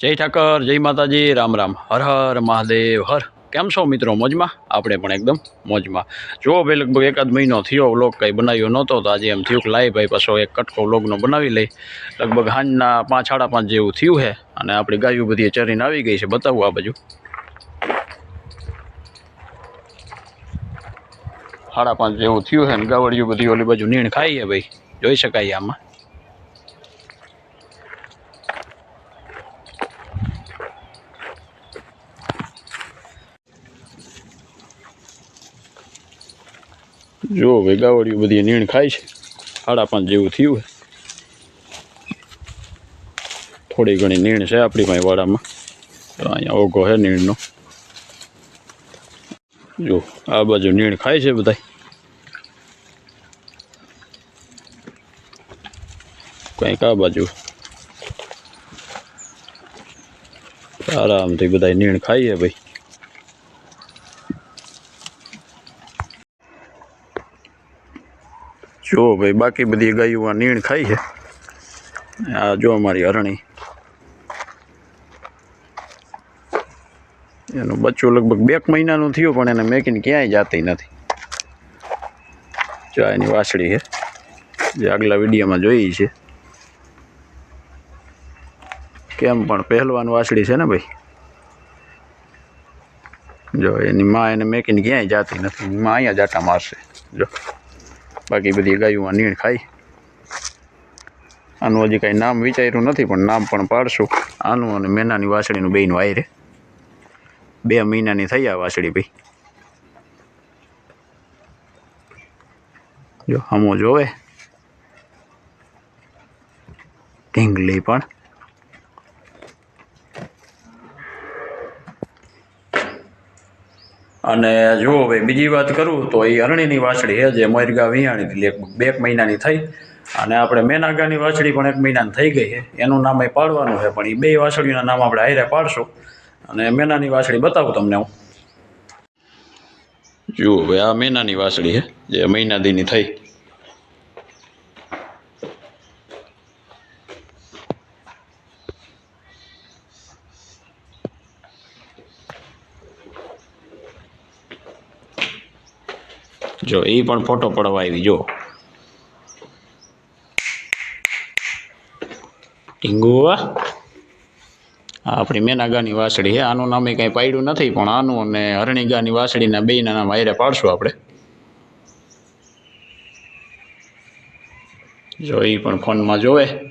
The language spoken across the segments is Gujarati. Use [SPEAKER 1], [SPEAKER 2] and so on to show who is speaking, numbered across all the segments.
[SPEAKER 1] જય ઠાકર, જય માતાજી, રામ રામ, હર હર મહાદેવ, હર. કેમ છો મિત્રો, મોજમાં? આપણે પણ એકદમ મોજમાં. જુઓ ભાઈ, લગભગ એકાદ મહિનો થયો વ્લોગ કંઈ બનાવ્યો નહોતો, તો આજે એમ થયું કે લાઈ ભાઈ પાછો એક કટકો વ્લોગનો બનાવી લઈ. લગભગ હાંજના પાંચ, સાડા પાંચ જેવું થયું છે અને આપણી ગાયું બધી ચરીને આવી ગઈ છે. બતાવું આ બાજુ. સાડા પાંચ જેવું થયું છે ને ગાવડિયું બધી ઓલી બાજુ નીણ ખાઈ છે ભાઈ. જોઈ શકાય આમાં? જો ભાઈ ગાવડિયું બધી નીણ ખાય છે. સાડા પાંચ જેવું થયું છે થોડી ઘણી નીણ છે આપણી પાસે વાડામાં. તો અહીંયા ઓઘો છે નીણનો. જો, આ બાજુ નીણ ખાય છે બધા કંઈક આ બાજુ. આરામથી બધા નીણ ખાઈએ ભાઈ. જો ભાઈ બાકી બધી ગાયું આ નીણ ખાઈ છે. આ જો અમારી હરણી. એનું બચ્ચું લગભગ બે મહિનાનું થયું પણ એને મેકીને ક્યાંય જાતી નથી. જો એની વાછડી છે. જે આગલા વિડીયોમાં જોઈ છે. કેમ પણ પહેલવાન વાછડી છે ને ભાઈ? જો એની માં એને મેકીને ક્યાંય જાતી નથી. માં અહીંયા જાટા મારશે. જો. બાકી બધી ગાયું નીણ ખાઈ આનું હજી કાંઈ નામ વિચાર્યું નથી, પણ નામ પણ પાડશું. આનું અને મેનાની વાસળીનું બેન વાયરે. બે મહિનાની થઈ આ વાસળી ભાઈ. જો, હમો જોવે. ઢીંગલી પણ. અને જુઓ ભાઈ બીજી વાત કરું તો એ અરણીની વાછડી જે મોરગા વિયાણી એક બે મહિનાની થઈ અને આપણે મેનાગાની વાછડી પણ એક મહિનાની થઈ ગઈ છે. એનું નામ એ પાડવાનું છે, પણ એ બે વાછડીના નામ આપણે હારે પાડશું અને મેનાની વાછડી બતાવું તમને હું. જુઓ ભાઈ આ મેનાની વાછડી છે, જે મહિના દીની થઈ. જો એ પણ ફોટો પડવા આવી, જો. ટીંગુ આ આપણી મેનાગાની વાસળી છે, આનું નામે કંઈ પાડ્યું નથી, પણ આનું અને હરણીગાની વાસળીના બેના નામ આયરે પાડશું આપણે. જો એ પણ ફોનમાં જોવે.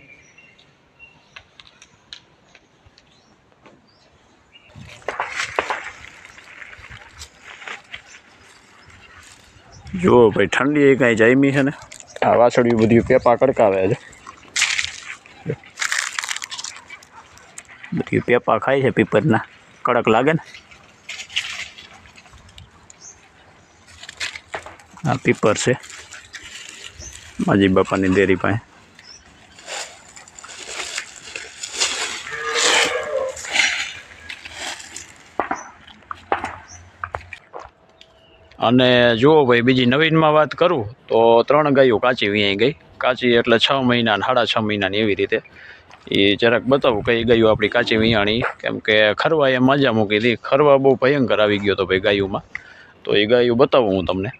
[SPEAKER 1] જુઓ ભાઈ ઠંડી એ કાંઈ જામી છે ને? આ વાસળિયું બધું પેપા કડકાવે છે. બધી પેપા ખાય છે પીપરના. કડક લાગે ને? આ પીપર છે. માજી બાપાની ડેરી પાસે. અને જુઓ ભાઈ, બીજી નવીનમાં વાત કરું તો ત્રણ ગાયો કાચી વ્યાઈ ગઈ. કાચી એટલે છ મહિના સાડા છ મહિનાની એવી રીતે. એ જરાક બતાવું કઈ ગાયું આપણી કાચી વિયાણી, કેમ કે ખરવા એ મજા મૂકી હતી ખરવા બહુ ભયંકર આવી ગયો હતો ભાઈ ગાયોમાં. તો એ ગાયું બતાવું હું તમને.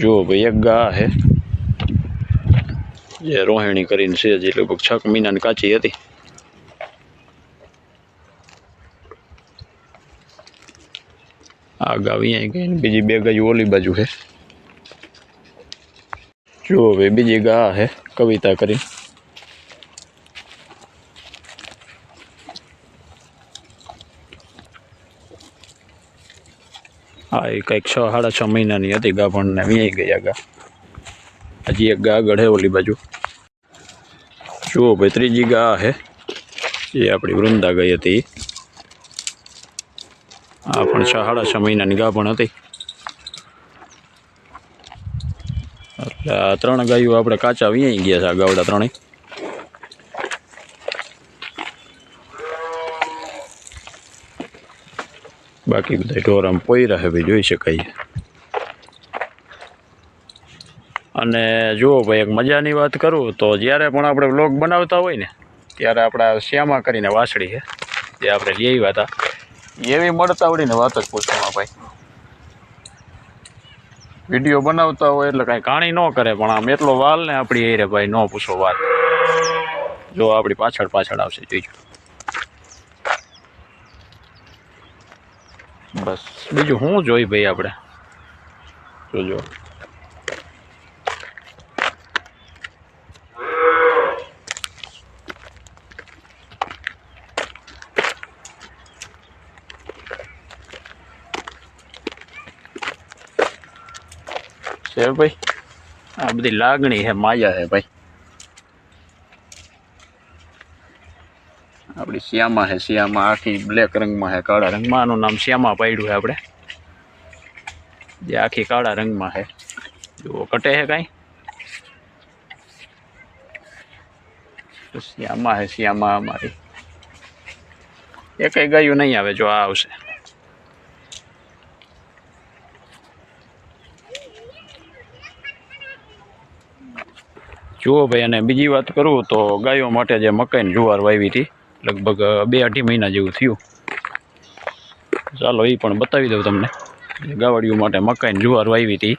[SPEAKER 1] જુઓ ભાઈ, એક ગા છે જે રોહિણી કરીને છે, જે લગભગ છ મહિનાની કાચી હતી. આ ગાવી અહીં ગઈ ને બીજી બે ગાયું ઓલી બાજુ છે જુઓ હવે બીજી ગા છે કવિતા કરી હા, એ કંઈક છ, સાડા છ મહિનાની હતી ગાભણને વ્યાઈ ગયા ગા. હજી એક ગા ગઢે ઓલી બાજુ. જુઓ ભાઈ ત્રીજી ગા છે એ આપણી વૃંદા ગઈ હતી. આ પણ છ સાડા છ મહિનાની પણ હતી. એટલે આ ત્રણ ગાયો આપણે કાચા વિયાઈ ગયા છે, આ ગાવડા ત્રણેય. બાકી બધા ઢોર આમ પોયરા ભાઈ, જોઈ શકાય. અને જુઓ ભાઈ, એક મજાની વાત કરું, તો જ્યારે પણ આપણે વ્લોગ બનાવતા હોય ને, ત્યારે આપણા શ્યામા કરીને વાસળી છે, જે આપણે લેવા હતા. એવી મળતા આવડીને વાત જ પૂછવામાં ભાઈ. વીડિયો બનાવતા હોય એટલે કાંઈ કાણી ન કરે, પણ આમ એટલો વાલ ને આપણી એ ભાઈ ન પૂછો વાત. જો આપણી પાછળ પાછળ આવશે જોઈજો બસ. બીજું શું જોઈ ભાઈ આપણે? જોજો. છે ભાઈ. આ બધી લાગણી છે, માયા છે ભાઈ. આપણી શ્યામા છે, શ્યામા આખી બ્લેક રંગમાં છે, કાળા રંગમાં. આનું નામ શ્યામા પાડ્યું છે આપણે. જે આખી કાળા રંગમાં છે. જુઓ, કટે છે કાંઈ? શ્યામા છે, શ્યામા અમારી. એ કંઈ ગયું નહીં આવે, જો આ આવશે. જુઓ ભાઈ, અને બીજી વાત કરું તો ગાયો માટે જે મકાઈની જુવાર વાવી હતી, લગભગ બે અઢી મહિના જેવું થયું. ચાલો એ પણ બતાવી દઉં તમને. જે ગાવડિયું માટે મકાઈની જુવાર વાવી હતી.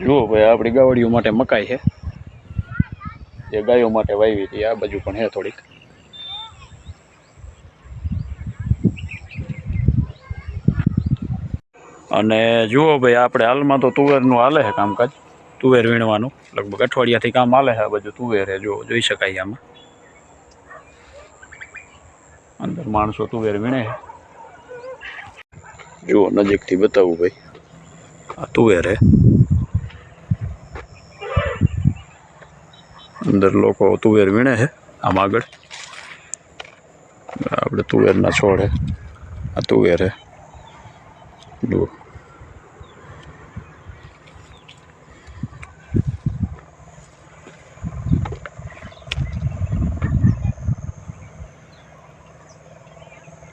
[SPEAKER 1] જુઓ ભાઈ, આપણી ગાવડિયું માટે મકાઈ છે. જે ગાયો માટે વાવી હતી, આ બાજુ પણ છે થોડીક. અને જુઓ ભાઈ આપણે હાલમાં તો તુવેરનું હાલે છે કામકાજ. તુવેર વીણવાનું. લગભગ અઠવાડિયાથી કામ હાલે છે આ બાજુ તુવેર છે જો જોઈ શકાય આમાં. અંદર માણસો તુવેર વીણે છે. જુઓ નજીકથી બતાવું ભાઈ. આ તુવેર છે. અંદર લોકો તુવેર વીણે છે આમ આગળ. આપણે તુવેરના છોડ આ તુવેર છે. જુઓ.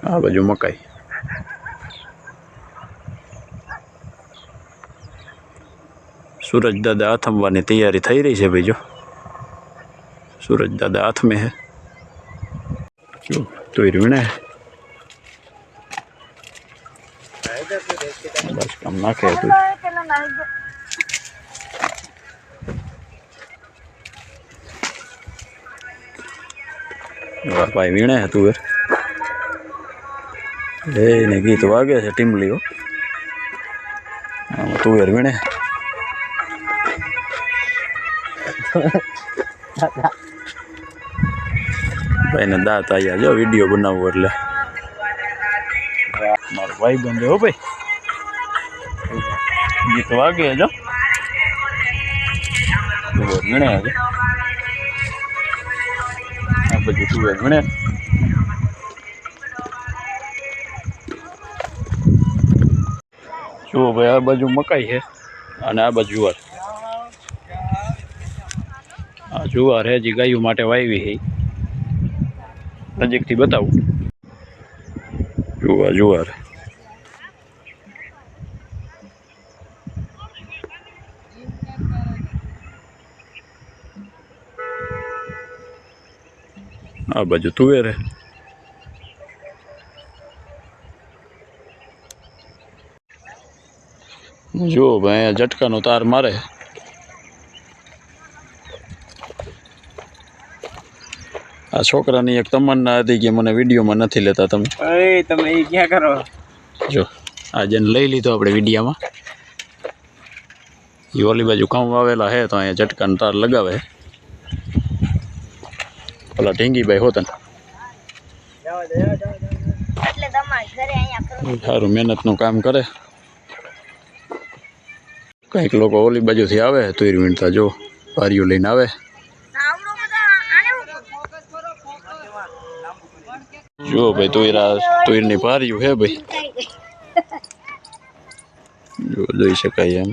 [SPEAKER 1] આ બાજુ મકાઈ સૂરજ દાદા અથમવાની તૈયારી થઈ રહી છે ભાઈ જો સૂરજ દાદા હાથ હે તો વીણે બસ કામ નાખે તું ભાઈ વીણે હતું તુવેર એ ને ગીત વાગે છે ટીમલીઓ આમાં તુવેર વીણે. ભાઈ ને દાંત આવ્યા જો, વીડિયો બનાવવો એટલે. મારો ભાઈ બંધ હો ભાઈ. ગીત વાગે જો. તુવેર વીણે આજે. આ બધું તુવેર વીણે. જુઓ ભાઈ, આ બાજુ મકાઈ છે અને આ બાજુ જુવાર. આ જુવાર હે જે ગાયું માટે વાવી છે. નજીકથી બતાવું. જુવાર જુવાર. આ બાજુ તુવેર હે. જુઓ ભાઈ અહીંયા ઝટકાનો તાર મારે. આ છોકરાની એક તમન્ના હતી કે મને વિડીયોમાં નથી લેતા તમે.
[SPEAKER 2] અરે તમે એ ક્યાં કરો?
[SPEAKER 1] જો આ જેને લઈ લીધો આપણે વિડીયામાં. એ ઓલી બાજુ કામ વાવેલા હે તો અહીંયા ઝટકાનો તાર લગાવે ઓલા ઢીંગીભાઈ હોતન
[SPEAKER 3] એટલે તમારે ઘરે અહીંયા કરો
[SPEAKER 1] સારું મહેનતનું કામ કરે. કંઈક લોકો ઓલી બાજુથી આવે તુર વીણતા જો પારીઓ લઈને આવે.
[SPEAKER 3] જો
[SPEAKER 1] જુઓ ભાઈ તુયરા તુયરની પારીઓ હે ભાઈ. જો જોઈ શકાય એમ.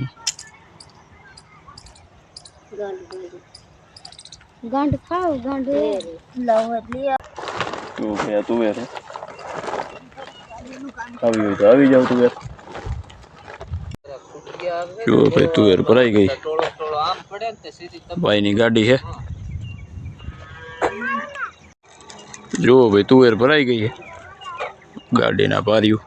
[SPEAKER 3] ગાંઠ ખાવ ગાંઠ લવ એટલે.
[SPEAKER 1] તું તુવેર આવી જાવ તુવેર જો ભાઈ, તુવેર ભરાઈ ગઈ. ભાઈની ગાડી છે. જુઓ ભાઈ, તુવેર ભરાઈ ગઈ છે. ગાડીના પાર્યું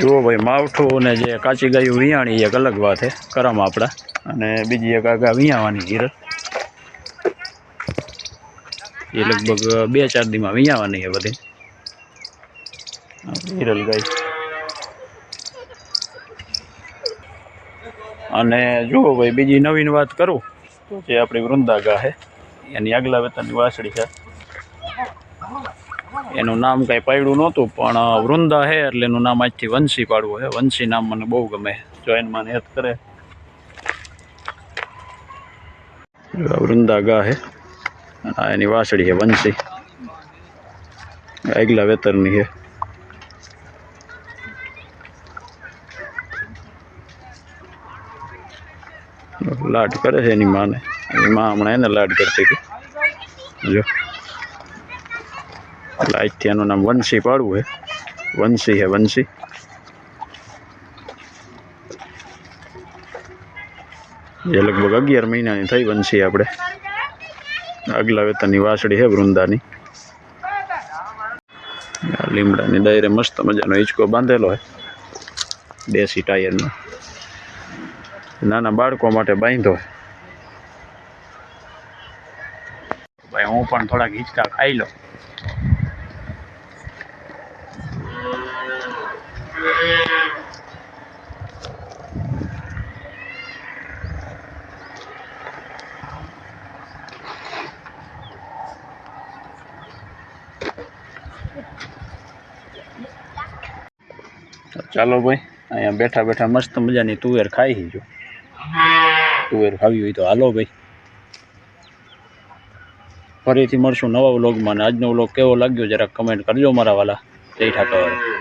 [SPEAKER 1] જુઓ ભાઈ, માવઠું ને જે કાચી ગાયું વિયાણી એક અલગ વાત છે, કરમ આપણા. અને બીજી એક આગા વિયાવાની હિરલ. એ લગભગ બે ચાર દીમાં વિયાવાની છે બધી. હિરલ ગાય અને જુઓ ભાઈ, બીજી નવીન વાત કરું, જે આપણી વૃંદા ગા છે એની આગલા વેતનની વાસળી છે. એનું નામ કાંઈ પાડ્યું નહોતું, પણ વૃંદા છે એટલે એનું નામ આજથી વંશી પાડવું છે વંશી નામ મને બહુ ગમે. જોઈન મને હેત કરે. વૃંદા ગા છે અને એની વાસળી છે વંશી. આગલા વેતરની છે લાડ કરે છે એની માને. એની માં હમણાં એને લાડ કરતી હતી. જો. એટલે આજથી એનું નામ વંશી પાડવું છે વંશી હે, વંશી. જે લગભગ અગિયાર મહિનાની થઈ વંશી આપણે. આગલા વેતનની વાસળી છે વૃંદાની. લીમડાની ડાયરે મસ્ત મજાનો હિંચકો બાંધેલો હોય દેશી ટાયરનો નાના બાળકો માટે બાંધ્યો ભાઈ, હું પણ થોડાક હિંચકા ખાઈ લો ચાલો ભાઈ, અહીંયા બેઠા બેઠા મસ્ત મજાની તુવેર ખાઈ જો. તુવેર ખાવી હોય તો હાલો ભાઈ ફરીથી મળશું નવા વ્લોગમાં અને આજનો વ્લોગ કેવો લાગ્યો? જરાક કમેન્ટ કરજો મારા વાલા. જય ઠાકર.